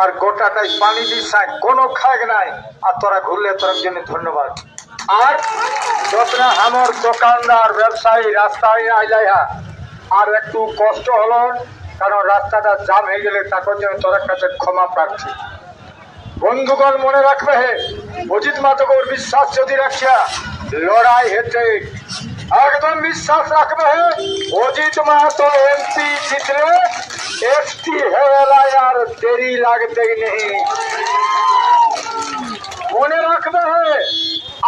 আর গোটাটাই পানি দিস কোনো খাগ নাই। আর তোরা ঘুরলে তোর জন্য ধন্যবাদ। আর যতটা আমার দোকানদার, ব্যবসায়ী, রাস্তায় আইলাই হা, আর একটু কষ্ট হলো, কারণ রাস্তাটা জাম হয়ে গেলে তার জন্য তোর কাছে ক্ষমা প্রার্থী। বন্ধুগণ, মনে রাখবে হে, অজিত মাতকর বিশ্বাস যদি রাখিয়া লড়াই হেঁটে একদম বিশ্বাস রাখবে হে, অজিত মাহাতো এমপি জিতলে এসটি হেলায় আর দেরি লাগতে নেই। মনে রাখবে হে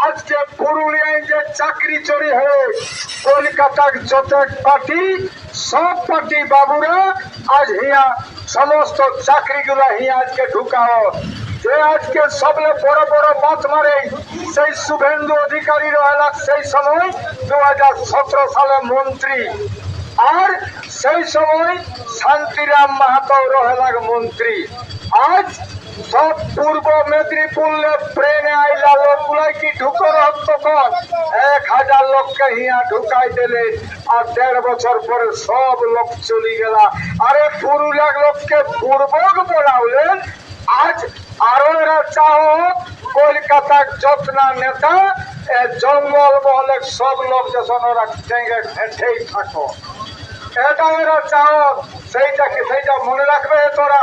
আজকে পুরুলিয়ায় যে চাকরি চুরি হয়ে কলকাতার যত পার্টি, সব পার্টি বাবুরা আজ হিয়া সমস্ত চাকরিগুলো হিয়া আজকে ঢুকাও। যে আজকে সবলে বড় বড় মাছ মারে, সেই শুভেন্দু অধিকারী রহেলা সেই সময় দু হাজার সতেরো সালে মন্ত্রী। আর সেই সময় শান্তিরাম মাহাতো রহেলাগ মন্ত্রী। আজ সব পূর্ব মেদিনীপুরে প্রেনে আইলা লোকগুলাই কি ঢুকো তখন এক হাজার লোককে হিয়া ঢুকাই দিলে আর দেড় বছর পরে সব লোক চলে গেলা। আরে পুরুলিয়া লোককে পূর্বক বলাউলেন, আজ আরও এরা চাও কলকাতার যত্না নেতা জঙ্গল মহলে সব লোক যখন ওরা ঠেঙ্গে ঘেঁটেই থাকো। এটা এরা চাও সেইটাকে সেইটা মনে রাখবে তোরা?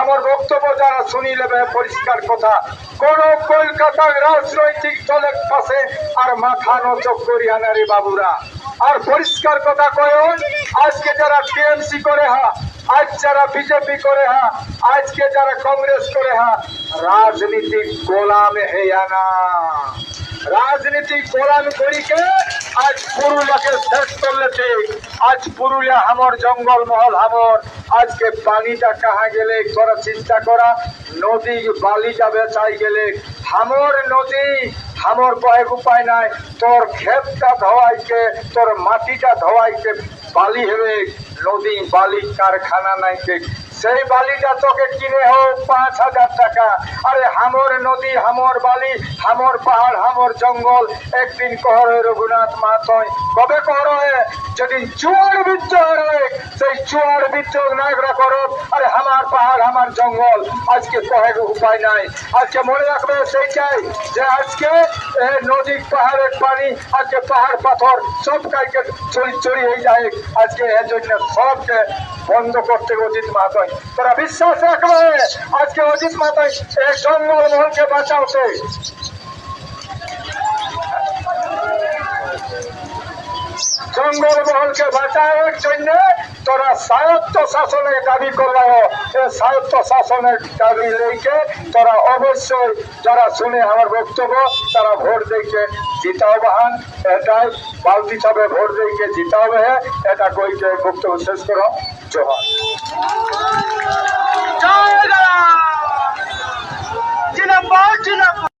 আমার বক্তব্য যারা পরিষ্কার কথা। আর মাথা করিয়া না রে বাবুরা। আর পরিষ্কার কথা কয়, আজকে যারা টিএমসি করে হা, আজ যারা বিজেপি করে হা, আজকে যারা কংগ্রেস করে হা রাজনীতিক গোলাম হেয়া রাজনীতি গোলাম করিকে আজ পুরুলিয়াকে শেষ করলেছে আজ পুরুলিয়া হামর, জঙ্গল মহল হামর। আজকে পানিটা কাহা গেলে করা চিন্তা করা। নদী বালিটা বেচাই গেলে। হামর নদী, হামর কয়েক উপায় নাই। তোর ক্ষেতটা ধোয়াইকে তোর মাটিটা ধোয়াইকে বালি হবে। নদী, বালি, কারখানা নাই কে সেই বালিটা তোকে কিনে হোক, পাঁচ হাজার টাকা। আরে হামর নদী, হামর বালি, হামর পাহাড়, হামর জঙ্গল, একদিন কহর রঘুনাথ মাতয়। কবে কহর হয়? যদি চুয়ার বিদ্রোহ সেই চুয়ার বিদ্রোহ নায়করা করো আরে আমার পাহাড় আমার জঙ্গল, আজকে কহের উপায় নাই। আজকে মনে রাখবে সেইটাই যে আজকে নদী পাহাড়ের পানি, আজকে পাহাড় পাথর সব কাইকে চুরি চুরি হয়ে যায় আজকে এর জন্য সবকে বন্ধ করতে অজিত মাতয়। তোরা বিশ্বাস রাখবে। আজকে অজিত মাতয় এক জঙ্গল মহলকে বাঁচাওতে জঙ্গল মহলকে বাঁচানোর জন্য তোরা স্বায়ত্ত শাসনের দাবি করলাম এই স্বায়ত্ত শাসনের দাবি লেগে তোরা অবশ্যই যারা শুনে আমার বক্তব্য, তারা ভোট দিকে জিতাও বাহান। এটাই বালতি চাপে ভোট দিকে জিতাও হে এটা কইকে বক্তব্য শেষ করো। জোহার।